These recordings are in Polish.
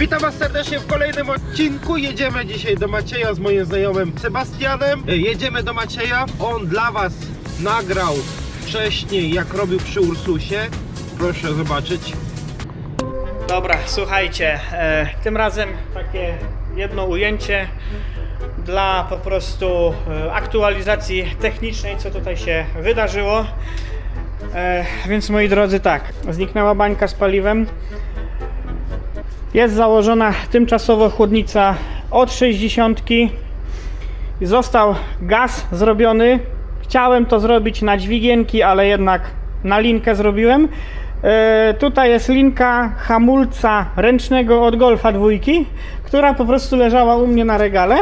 Witam Was serdecznie w kolejnym odcinku. Jedziemy dzisiaj do Macieja z moim znajomym Sebastianem. E, Jedziemy do Macieja. On dla Was nagrał wcześniej, jak robił przy Ursusie. Proszę zobaczyć. Dobra, słuchajcie, e, tym razem takie jedno ujęcie dla po prostu e, aktualizacji technicznej, co tutaj się wydarzyło. E, więc moi drodzy, tak, zniknęła bańka z paliwem. Jest założona tymczasowo chłodnica od 60. Został gaz zrobiony. Chciałem to zrobić na dźwigienki, ale jednak na linkę zrobiłem. E, tutaj jest linka hamulca ręcznego od Golfa dwójki, która po prostu leżała u mnie na regale.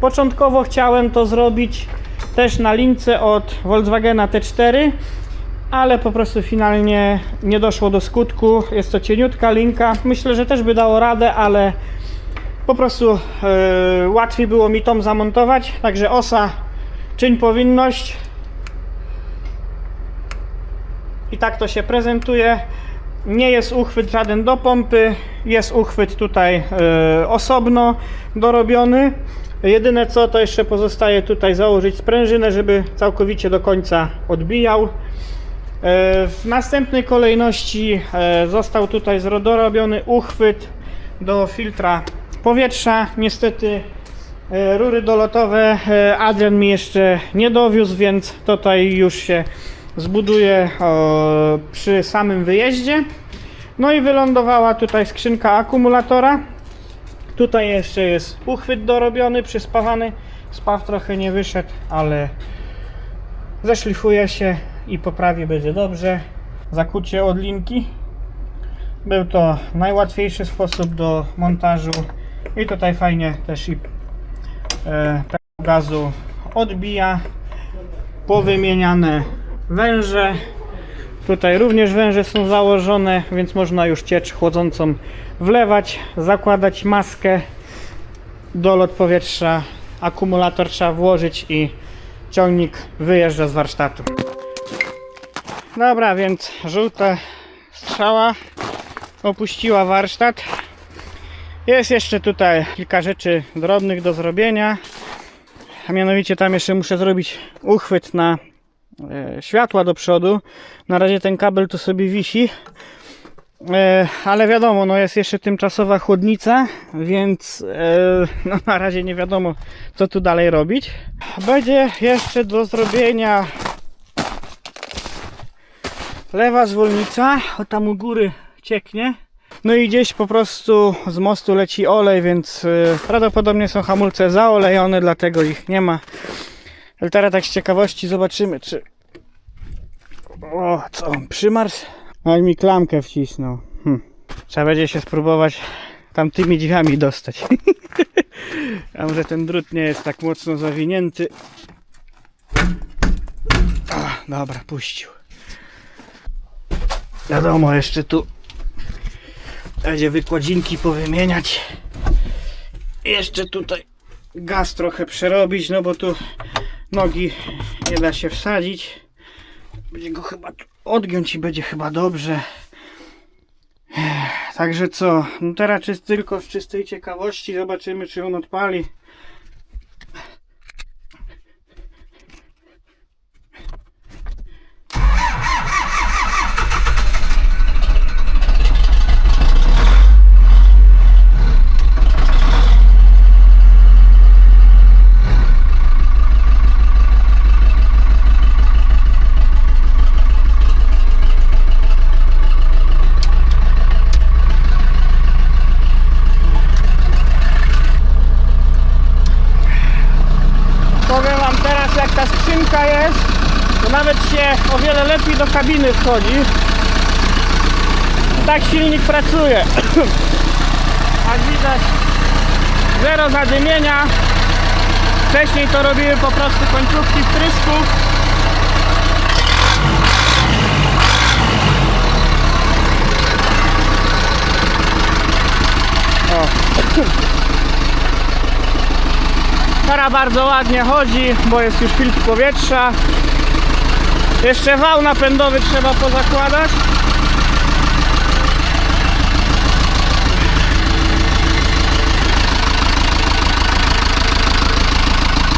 Początkowo chciałem to zrobić też na lince od Volkswagena T4, ale po prostu finalnie nie doszło do skutku. Jest to cieniutka linka. Myślę, że też by dało radę, ale po prostu e, łatwiej było mi tą zamontować. Także osa, czyń powinność. I tak to się prezentuje. Nie jest uchwyt żaden do pompy, jest uchwyt tutaj e, osobno dorobiony. Jedyne co to jeszcze pozostaje tutaj założyć sprężynę, żeby całkowicie do końca odbijał. E, W następnej kolejności e, został tutaj zro- dorobiony uchwyt do filtra powietrza. Niestety e, rury dolotowe Adrian mi jeszcze nie dowiózł, więc tutaj już się zbuduje przy samym wyjeździe. No i wylądowała tutaj skrzynka akumulatora. Tutaj jeszcze jest uchwyt dorobiony, przyspawany. Spaw trochę nie wyszedł, ale zeszlifuje się i poprawi będzie dobrze. Zakucie od linki. Był to najłatwiejszy sposób do montażu i tutaj fajnie też i e, gazu odbija. Powymieniane węże. Tutaj również węże są założone, więc można już ciecz chłodzącą wlewać, zakładać maskę, dolot powietrza, akumulator trzeba włożyć i ciągnik wyjeżdża z warsztatu. Dobra, więc żółta strzała opuściła warsztat. Jest jeszcze tutaj kilka rzeczy drobnych do zrobienia. A mianowicie tam jeszcze muszę zrobić uchwyt na e, światła do przodu. Na razie ten kabel tu sobie wisi. E, ale wiadomo, no jest jeszcze tymczasowa chłodnica, więc e, no na razie nie wiadomo co tu dalej robić. Będzie jeszcze do zrobienia lewa zwolnica, o tam u góry cieknie. No i gdzieś po prostu z mostu leci olej, więc y, prawdopodobnie są hamulce zaolejone, dlatego ich nie ma. Ale teraz tak z ciekawości zobaczymy, czy... O, co on, przymarzł? No i mi klamkę wcisnął. Hm. Trzeba będzie się spróbować tam tymi drzwiami dostać. A może ten drut nie jest tak mocno zawinięty. O, dobra, puścił. Wiadomo, jeszcze tu będzie wykładzinki powymieniać. Jeszcze tutaj gaz trochę przerobić, no bo tu nogi nie da się wsadzić. Będzie go chyba odgiąć i będzie chyba dobrze. Także co, no teraz czy tylko z czystej ciekawości zobaczymy czy on odpali. Powiem wam teraz jak ta skrzynka jest, to nawet się o wiele lepiej kabiny wchodzi. Tak silnik pracuje. Jak widać zero zadymienia. Wcześniej to robiły po prostu końcówki wtrysków. O. Bardzo ładnie chodzi, bo jest już filtr powietrza. Jeszcze wał napędowy trzeba pozakładać.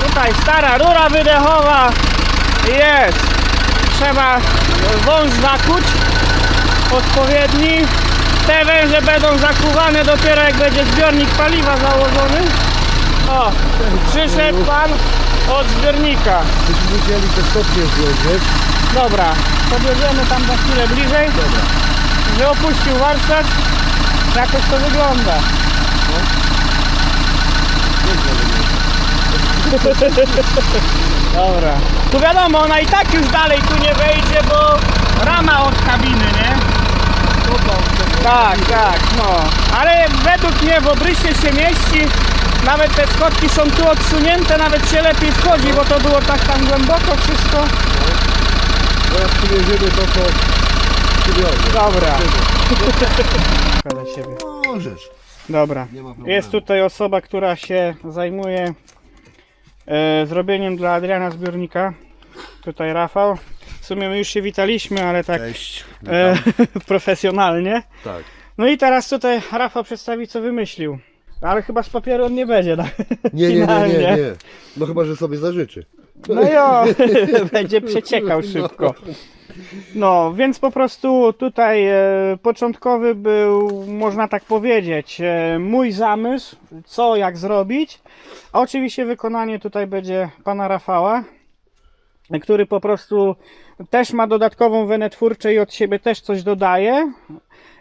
Tutaj stara rura wydechowa jest. Trzeba wąż zakuć odpowiedni. Te węże będą zakuwane dopiero jak będzie zbiornik paliwa założony. O, przyszedł pan od zbiornika. Byśmy te stopnie złożyć. Dobra, podjedziemy tam za chwilę bliżej. Dobra. Że opuścił warsztat. Jakoś to wygląda. Dobra. Tu wiadomo, ona i tak już dalej tu nie wejdzie, bo rama od kabiny, nie? Tak, tak, no. Ale według mnie w obrysie się mieści. Nawet te schodki są tu odsunięte, nawet się lepiej wchodzi, bo to było tak tam głęboko wszystko. Teraz przywieziemy to, co przywiozę. Dobra. Szkoda siebie. Możesz. Dobra. Jest tutaj osoba, która się zajmuje e, zrobieniem dla Adriana zbiornika. Tutaj Rafał. W sumie my już się witaliśmy, ale tak Cześć. e, profesjonalnie. Tak. No i teraz tutaj Rafał przedstawi co wymyślił. Ale chyba z papieru on nie będzie. Tak? Nie, nie, nie, nie, Finalnie. nie. No chyba, że sobie zażyczy. No jo, będzie przeciekał szybko. No, więc po prostu tutaj e, początkowy był, można tak powiedzieć, e, mój zamysł, co, jak zrobić. A oczywiście wykonanie tutaj będzie pana Rafała, który po prostu też ma dodatkową wenę twórczą i od siebie też coś dodaje.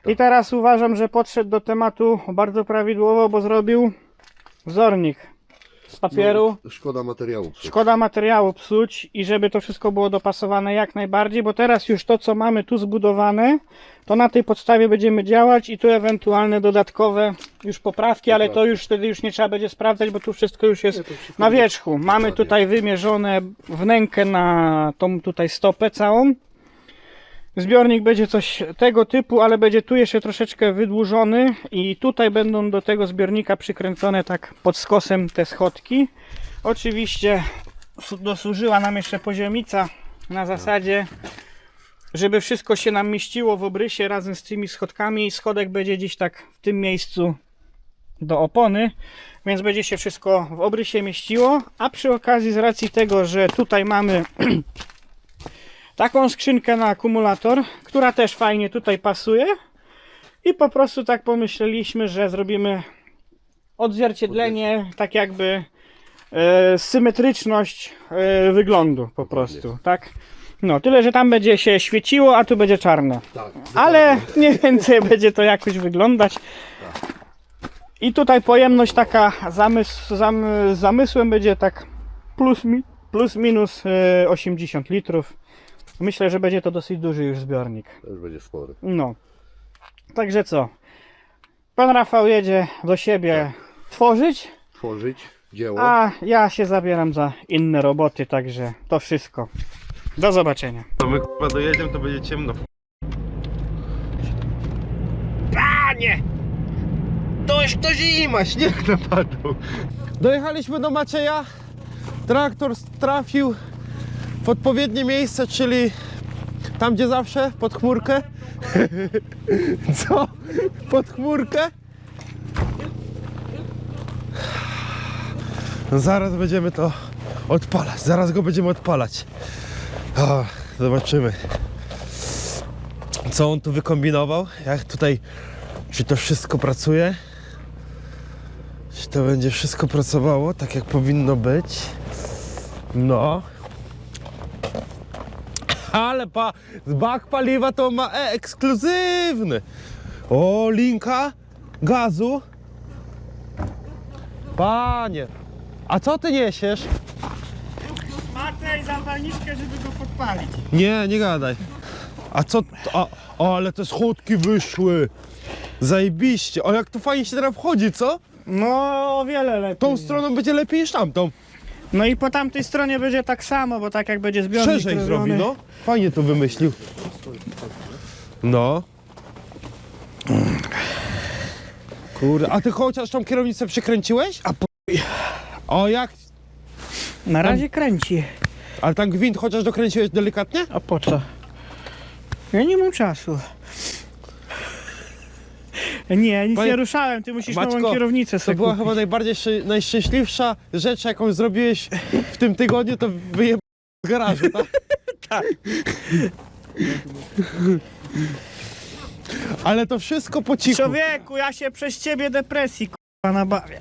I teraz uważam, że podszedł do tematu bardzo prawidłowo, bo zrobił wzornik z papieru. No, szkoda materiału. psuć. Szkoda materiału psuć i żeby to wszystko było dopasowane jak najbardziej, bo teraz już to, co mamy tu zbudowane, to na tej podstawie będziemy działać i tu ewentualne dodatkowe już poprawki, ale to już wtedy już nie trzeba będzie sprawdzać, bo tu wszystko już jest na wierzchu. Mamy tutaj wymierzone wnękę na tą tutaj stopę całą. Zbiornik będzie coś tego typu, ale będzie tu jeszcze troszeczkę wydłużony i tutaj będą do tego zbiornika przykręcone tak pod skosem te schodki. Oczywiście dosłużyła nam jeszcze poziomica na zasadzie, żeby wszystko się nam mieściło w obrysie razem z tymi schodkami. Schodek będzie gdzieś tak w tym miejscu do opony, więc będzie się wszystko w obrysie mieściło. A przy okazji, z racji tego, że tutaj mamy taką skrzynkę na akumulator, która też fajnie tutaj pasuje. I po prostu tak pomyśleliśmy, że zrobimy odzwierciedlenie, tak jakby e, symetryczność e, wyglądu po prostu, tak? No, tyle, że tam będzie się świeciło, a tu będzie czarne. Tak. Ale mniej więcej będzie to jakoś wyglądać. I tutaj pojemność taka zamysł, zam, zamysłem będzie tak plus, mi, plus minus e, 80 litrów. Myślę, że będzie to dosyć duży już zbiornik. To już będzie spory. No. Także co? Pan Rafał jedzie do siebie tworzyć, Tworzyć dzieło. a ja się zabieram za inne roboty, także to wszystko. Do zobaczenia. To my chyba dojedziemy, to będzie ciemno. Panie! Dość to zima, śnieg napadł. Dojechaliśmy do Macieja. Traktor trafił w odpowiednie miejsce, czyli tam gdzie zawsze, pod chmurkę. Co? Pod chmurkę? No zaraz będziemy to odpalać. Zaraz go będziemy odpalać. O, zobaczymy. Co on tu wykombinował? Jak tutaj, czy to wszystko pracuje? Czy to będzie wszystko pracowało tak jak powinno być? No. Ale pa, bak paliwa to ma e, ekskluzywny. O, linka gazu. Panie, a co ty niesiesz? Matej zapalniczkę, żeby go podpalić. Nie, nie gadaj. A co? A, o, ale te schodki wyszły. Zajebiście. O, jak to fajnie się teraz wchodzi, co? No, o wiele lepiej. Tą stroną będzie lepiej niż tamtą. No i po tamtej stronie będzie tak samo, bo tak jak będzie zbiornik Szerzej robiony. zrobi, no. Fajnie to wymyślił. No. Kurde, a ty chociaż tą kierownicę przykręciłeś? A po... O jak? Na razie kręci. Ale tam gwint chociaż dokręciłeś delikatnie? A po co? Ja nie mam czasu. Nie, nic Panie- nie ruszałem, ty musisz nową kierownicę To sobie była kupić. chyba najbardziej szczę- najszczęśliwsza rzecz, jaką zrobiłeś w tym tygodniu, to wyjeb z garażu, tak? Ale to wszystko po cichu. Człowieku, ja się przez ciebie depresji k***a nabawię.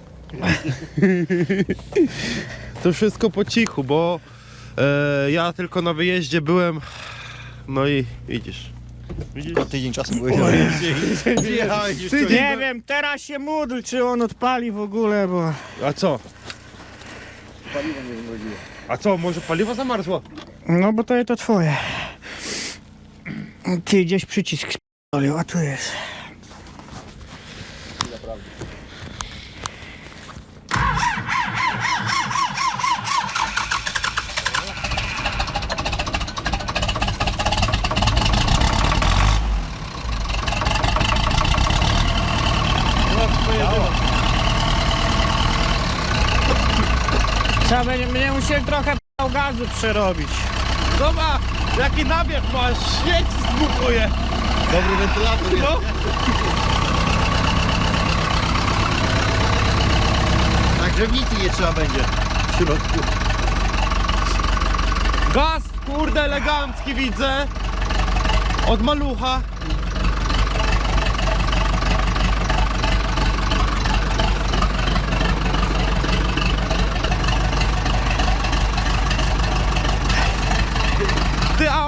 To wszystko po cichu, bo e, ja tylko na wyjeździe byłem. No i widzisz. O tydzień czasu byłeś już Tydzień. Nie wiem, teraz się módl, czy on odpali w ogóle, bo... A co? A co, może paliwo zamarzło? No bo to jest to twoje. Ty gdzieś przycisk sp***olił, a tu jest. Trzeba będzie, będzie musieli trochę gazu przerobić. Zobacz, jaki nabieg masz, śmieć zbukuje. Dobry wentylator jest. No. Na grzewnicy je trzeba będzie w środku. Gaz, kurde, elegancki widzę. Od malucha.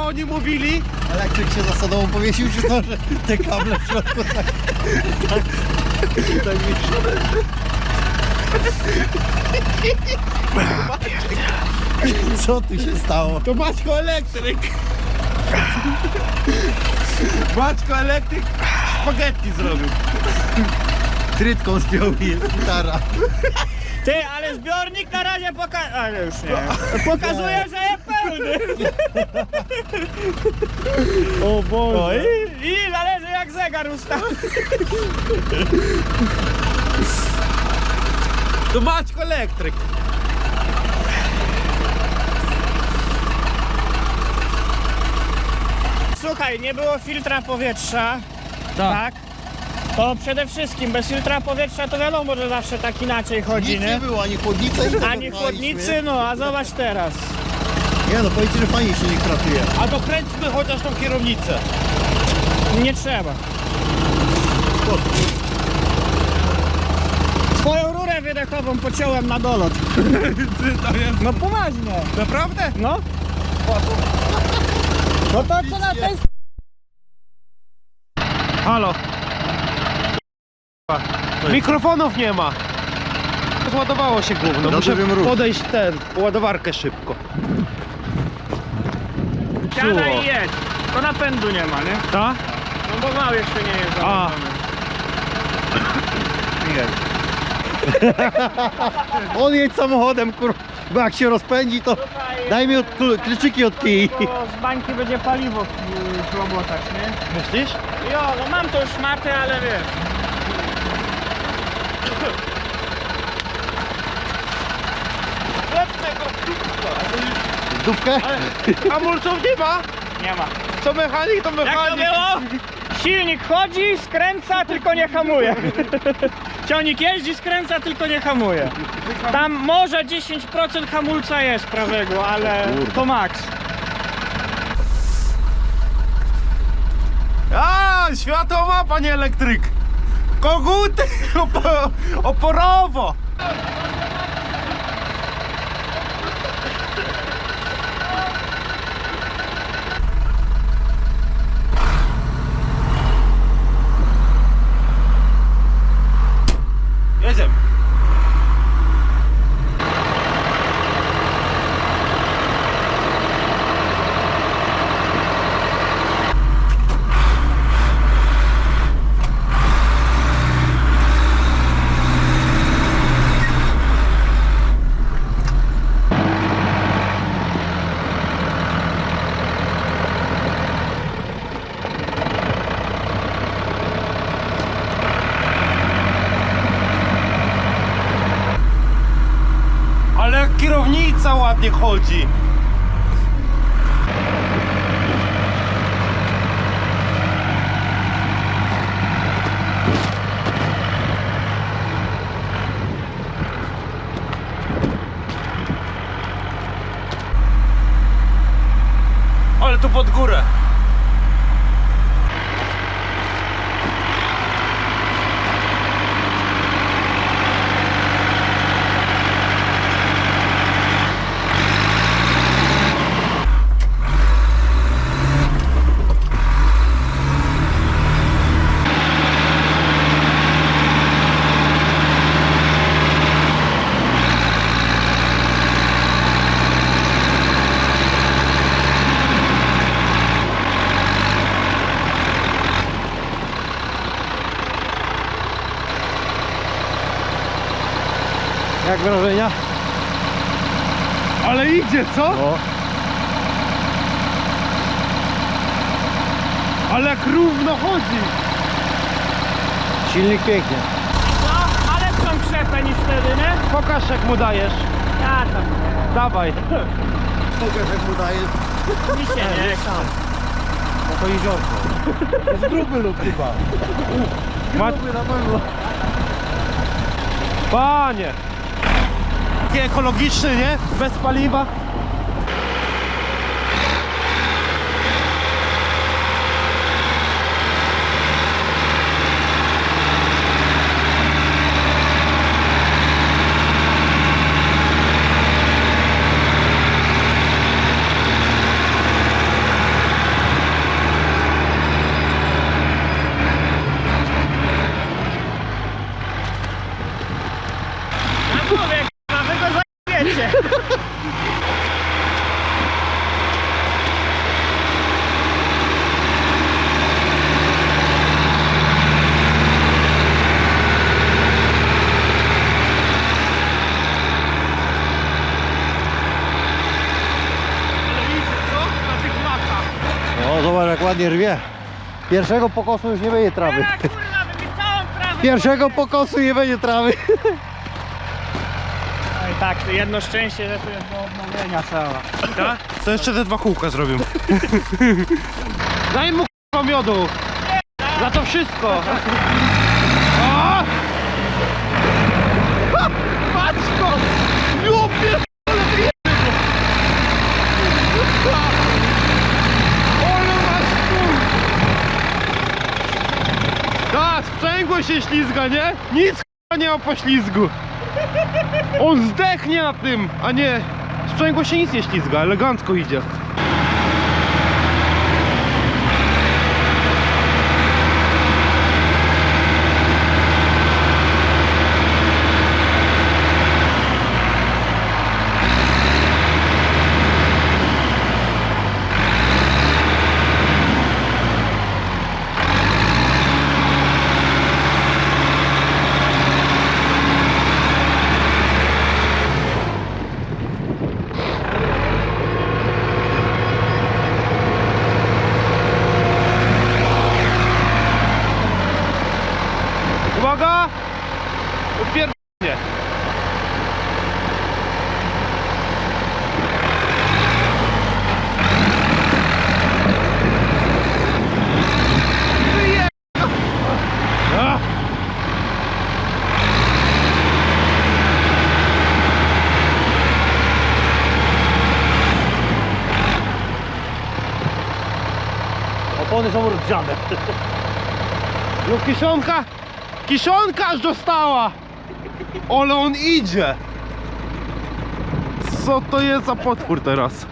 Oni mówili, Elektryk się za sadową powiesił, czy to, że te kable w środku tak... tak, tak wieszone. Co tu się stało? to Maćko elektryk. Maćko elektryk spaghetti zrobił. Trytką spiął i jest gitara. Ty, ale zbiornik na razie pokazuje. Ale już nie. Pokazuje, że jest pełny. O Boże. O, i, I zależy jak zegar ustawi. To Maćko elektryk. Słuchaj, nie było filtra powietrza. Tak. To przede wszystkim bez filtra powietrza to wiadomo, że zawsze tak inaczej chodzi, Nic nie nie? było, ani chłodnicy, ani Ani chłodnicy, no a zobacz teraz. Nie no, powiedzcie, że fajnie silnik pracuje. A dokręćmy chociaż tą kierownicę. Nie trzeba. Twoją rurę wydechową pociąłem na dolot. To jest No poważnie. naprawdę? No. No to co na tej... Halo. Mikrofonów nie ma. Zładowało się gówno. Muszę podejść ten, ładowarkę szybko. Siadaj i jedź. To napędu nie ma, nie? Tak? No bo mały jeszcze nie jest A. On jedź samochodem, kur... Bo jak się rozpędzi, to daj mi od, kluczyki od kij. z bańki będzie paliwo w robotach, nie? Myślisz? Jo, no mam to już matę, ale wiesz. Dówkę? Hamulców nie ma. Nie ma. Co mechanik, to Jak to mechanik. było? Silnik chodzi, skręca, tylko nie hamuje. Ciągnik jeździ, skręca, tylko nie hamuje. Tam może 10% hamulca jest prawego, ale to maks. A, światło ma, panie elektryk. Koguty opo- oporowo. kierownica ładnie chodzi. Ale tu pod górę. Jak wrażenia? Ale idzie, co? No. Ale jak równo chodzi. Silnik pięknie. No, ale są krzepę niż wtedy, nie? Pokaż jak mu dajesz. Ja tam, Dawaj. Pokaż jak mu dajesz. mi się nie sam. No to jeziorko. To jest gruby lub chyba. Ma... Gruby na pewno. Panie. Ekologiczny, nie? Bez paliwa. Ja mówię, k***a, wy go zajebiecie. No zobacz jak ładnie rwie. Pierwszego pokosu już nie będzie trawy. Ja kurwa, całą trawę Pierwszego pokosu nie będzie trawy. No i tak, to jedno szczęście, że tu jest do odnowienia cała. Tak? Co jeszcze te dwa kółka zrobią? Daj mu k***a miodu. Za to wszystko. O! Patrz go! Jo, pierdolę, wyjebie go! Ole masz kur... Tak, sprzęgło się ślizga, nie? Nic nie ma po ślizgu. On zdechnie na tym, a nie... Sprzęgło się nic nie ślizga, elegancko idzie. Uwaga! Ah! Opony są rozgrzane. No kiszonka, kiszonka aż dostała! Ale on idzie! Co to jest za potwór teraz?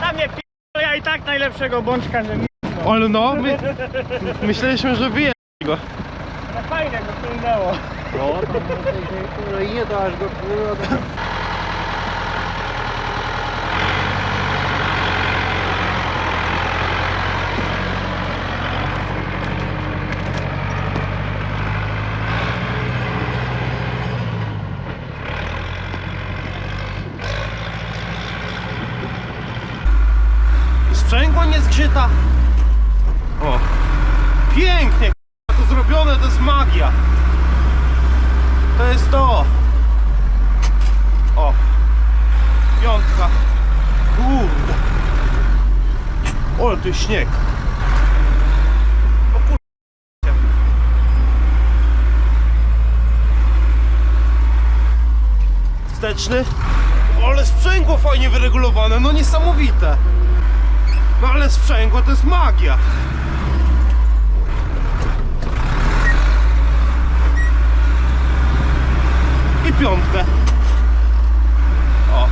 Na mnie p***o, ja i tak najlepszego bączka, mi Ale no, my, myśleliśmy, że wyje go. no fajnie go ciągnęło. No, tam no i nie to aż go kurwa. to- Sprzęgło nie zgrzyta. O, pięknie, k***a, to zrobione, to jest magia. To jest to. O, piątka. Kurde. O, to jest śnieg. O kurde. Wsteczny. Ale sprzęgło fajnie wyregulowane, no niesamowite. No ale sprzęgło to jest magia. I piątkę. O.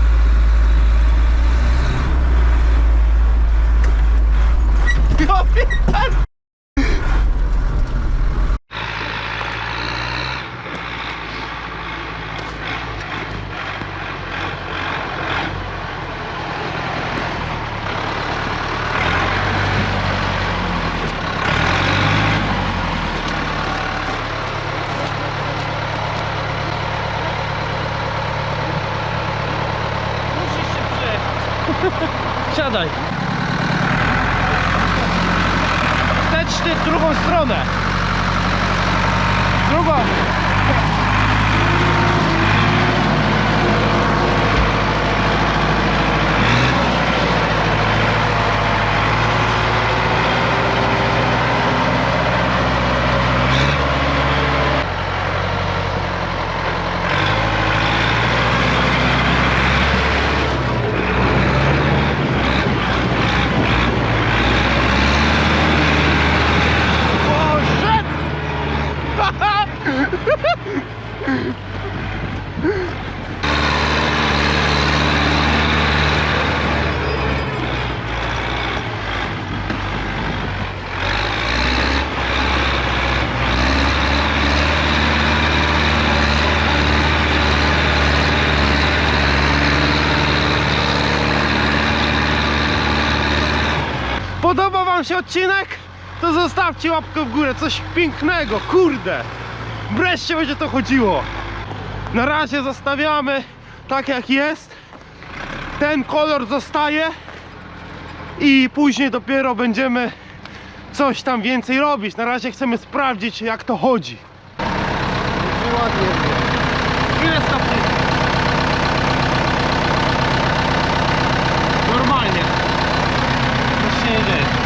Ja Сідай. Zostawcie łapkę w górę, coś pięknego, kurde! Wreszcie będzie to chodziło! Na razie zostawiamy tak jak jest. Ten kolor zostaje i później dopiero będziemy coś tam więcej robić. Na razie chcemy sprawdzić jak to chodzi. Ile stopni? Normalnie. Nic się nie dzieje.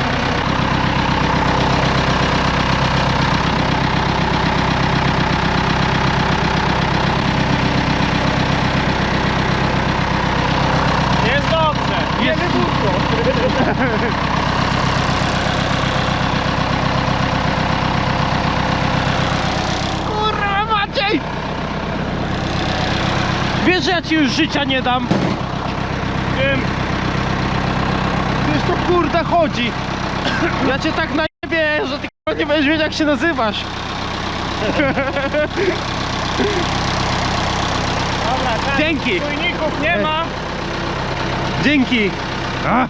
Jest dobrze. Jest. Nie wybuchło. Kurwa Maciej! Wiesz, że ja ci już życia nie dam? Wiem. Wiesz, to kurde chodzi. Ja cię tak najebie, że ty nie będziesz wiedział jak się nazywasz. Dobra, tak. Dzięki. Czujników nie ma. Dzięki. A.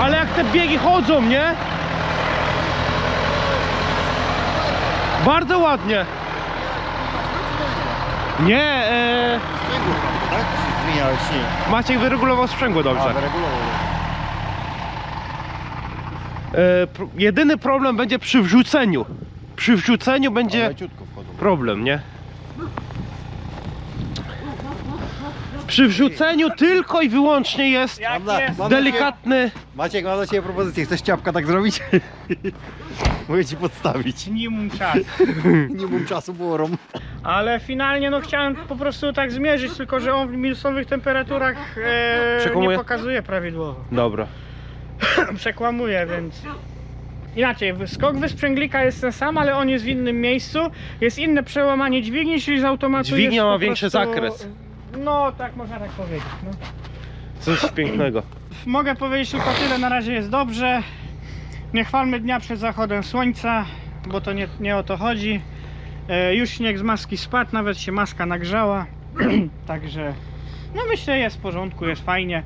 Ale jak te biegi chodzą, nie? Bardzo ładnie. Nie, e, Sprzęgło, tak? Zmieniałeś się. Maciek wyregulował sprzęgło dobrze. A, wyregulował. E, pro, jedyny problem będzie przy wrzuceniu. Przy wrzuceniu będzie problem, nie? Przy wrzuceniu tylko i wyłącznie jest mam delikatny. Maciek, mam dla Ciebie propozycję. Chcesz ciapka tak zrobić? Mogę Ci podstawić. Minimum czas. Minimum czasu było rom. Ale finalnie no chciałem po prostu tak zmierzyć, tylko że on w minusowych temperaturach e, Przekłamuje? nie pokazuje prawidłowo. Dobra. Przekłamuje, więc... Inaczej, skok wysprzęglika jest ten sam, ale on jest w innym miejscu. Jest inne przełamanie dźwigni, czyli z automatu Dźwignia jest ma po większy prostu- zakres. No, tak można tak powiedzieć. No. Coś pięknego. Mogę powiedzieć tylko tyle, na razie jest dobrze. Nie chwalmy dnia przed zachodem słońca, bo to nie, nie o to chodzi. E, już śnieg z maski spadł, nawet się maska nagrzała. Także no myślę jest w porządku, jest fajnie.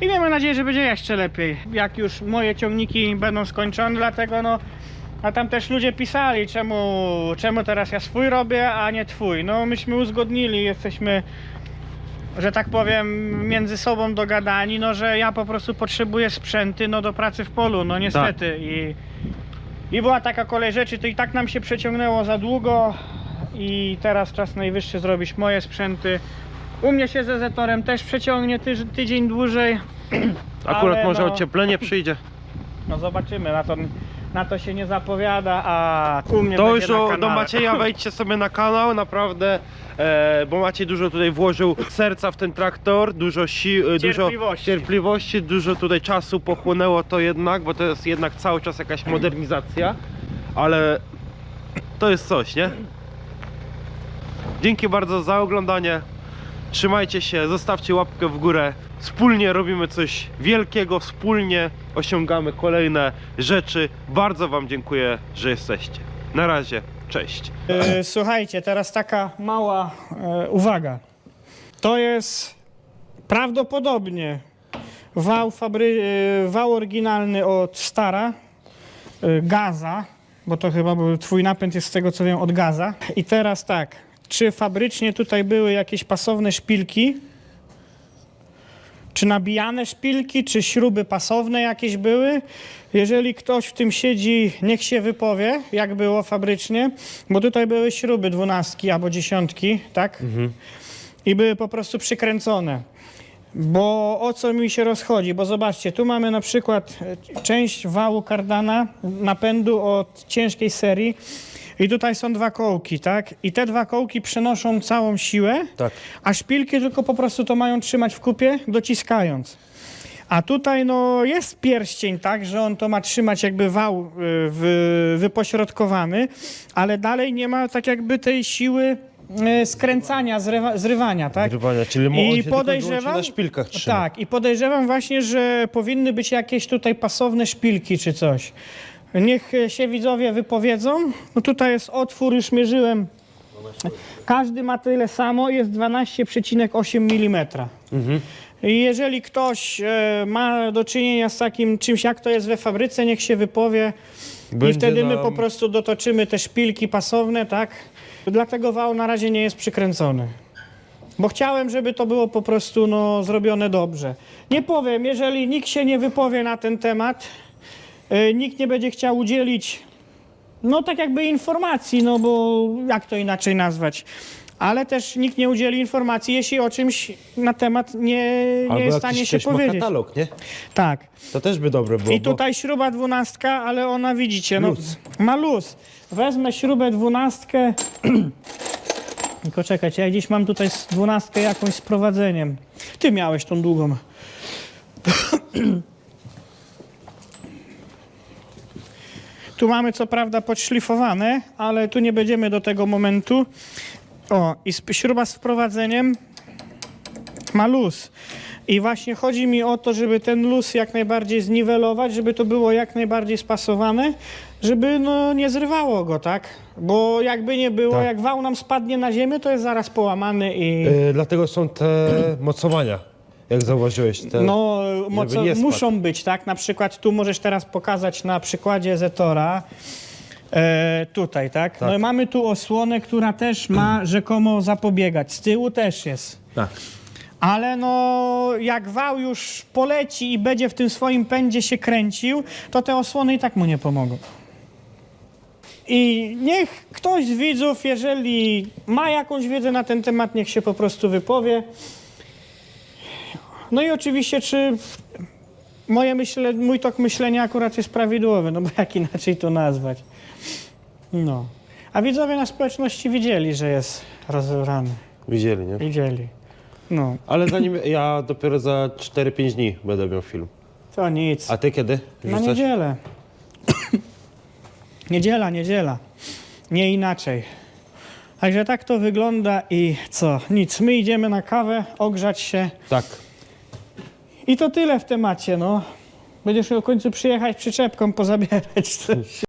I miejmy nadzieję, że będzie jeszcze lepiej. Jak już moje ciągniki będą skończone, dlatego no a tam też ludzie pisali, czemu, czemu teraz ja swój robię, a nie twój. No myśmy uzgodnili, jesteśmy że tak powiem, między sobą dogadani, no że ja po prostu potrzebuję sprzęty no do pracy w polu, no niestety i, i była taka kolej rzeczy, to i tak nam się przeciągnęło za długo i teraz czas najwyższy zrobić moje sprzęty. U mnie się ze Zetorem też przeciągnie tyż, tydzień dłużej. Akurat Ale może no- ocieplenie przyjdzie. No zobaczymy, na to, na to się nie zapowiada, a u mnie To będzie już na o, do kanale. Macieja wejdźcie sobie na kanał, naprawdę, e, bo Maciej dużo tutaj włożył serca w ten traktor, dużo sił, e, dużo Cierpliwości. cierpliwości, dużo tutaj czasu pochłonęło to jednak, bo to jest jednak cały czas jakaś modernizacja, ale to jest coś, nie? Dzięki bardzo za oglądanie. Trzymajcie się, zostawcie łapkę w górę. Wspólnie robimy coś wielkiego, wspólnie osiągamy kolejne rzeczy. Bardzo Wam dziękuję, że jesteście. Na razie, cześć. E, Słuchajcie, teraz taka mała e, uwaga. To jest prawdopodobnie wał, fabry, e, wał oryginalny od Stara, Gaza, bo to chyba był, twój napęd jest z tego co wiem od Gaza. I teraz tak, czy fabrycznie tutaj były jakieś pasowne szpilki? Czy nabijane szpilki, czy śruby pasowne jakieś były? Jeżeli ktoś w tym siedzi, niech się wypowie, jak było fabrycznie, bo tutaj były śruby dwunastki albo dziesiątki, tak? I były po prostu przykręcone. Bo o co mi się rozchodzi? Bo zobaczcie, tu mamy na przykład e, część wału kardana, napędu od ciężkiej serii i tutaj są dwa kołki, tak? I te dwa kołki przenoszą całą siłę, Tak. a szpilki tylko po prostu to mają trzymać w kupie, dociskając. A tutaj no, jest pierścień, tak, że on to ma trzymać jakby wał y, wy, wypośrodkowany, ale dalej nie ma tak jakby tej siły y, skręcania, zrywa, zrywania, tak? Zrywania, czyli on I podejrzewam, na szpilkach trzyma. tak, i podejrzewam właśnie, że powinny być jakieś tutaj pasowne szpilki czy coś. Niech się widzowie wypowiedzą. No tutaj jest otwór, już mierzyłem. Każdy ma tyle samo, jest 12,8 mm. I jeżeli ktoś e, ma do czynienia z takim czymś, jak to jest we fabryce, niech się wypowie. I Będzie wtedy my nam- po prostu dotoczymy te szpilki pasowne, tak? Dlatego wał na razie nie jest przykręcony. Bo chciałem, żeby to było po prostu no, zrobione dobrze. Nie powiem, jeżeli nikt się nie wypowie na ten temat, nikt nie będzie chciał udzielić, no tak jakby informacji, no bo jak to inaczej nazwać. Ale też nikt nie udzieli informacji, jeśli o czymś na temat nie, nie jest w stanie się powiedzieć. katalog, nie? Tak. To też by dobre było. I tutaj śruba dwunastka, ale ona widzicie, no, Luz. ma luz. Wezmę śrubę dwunastkę. Tylko czekajcie, ja gdzieś mam tutaj dwunastkę jakąś z prowadzeniem. Ty miałeś tą długą. Tu mamy co prawda podszlifowane, ale tu nie będziemy do tego momentu. O, i śruba z wprowadzeniem ma luz. I właśnie chodzi mi o to, żeby ten luz jak najbardziej zniwelować, żeby to było jak najbardziej spasowane, żeby no, nie zrywało go, tak? Bo jakby nie było, Tak. jak wał nam spadnie na ziemię, to jest zaraz połamany i... Y, dlatego są te mocowania, jak zauważyłeś. Te... No, moco, muszą być, tak? Na przykład tu możesz teraz pokazać na przykładzie Zetora. E, tutaj, tak? Tak. No i mamy tu osłonę, która też ma rzekomo zapobiegać. Z tyłu też jest. Tak. Ale no, jak wał już poleci i będzie w tym swoim pędzie się kręcił, to te osłony i tak mu nie pomogą. I niech ktoś z widzów, jeżeli ma jakąś wiedzę na ten temat, niech się po prostu wypowie. No i oczywiście, czy moje myśle, mój tok myślenia akurat jest prawidłowy, no bo jak inaczej to nazwać. No. A widzowie na społeczności widzieli, że jest rozebrany. Widzieli, nie? Widzieli. No, Ale zanim ja dopiero za 4-5 dni będę miał film. to nic. A ty kiedy? Na Wrzucasz? niedzielę. niedziela, niedziela. Nie inaczej. Także tak to wygląda i co? Nic. My idziemy na kawę, ogrzać się Tak. I to tyle w temacie, no. Będziesz miał w końcu przyjechać przyczepką pozabierać coś.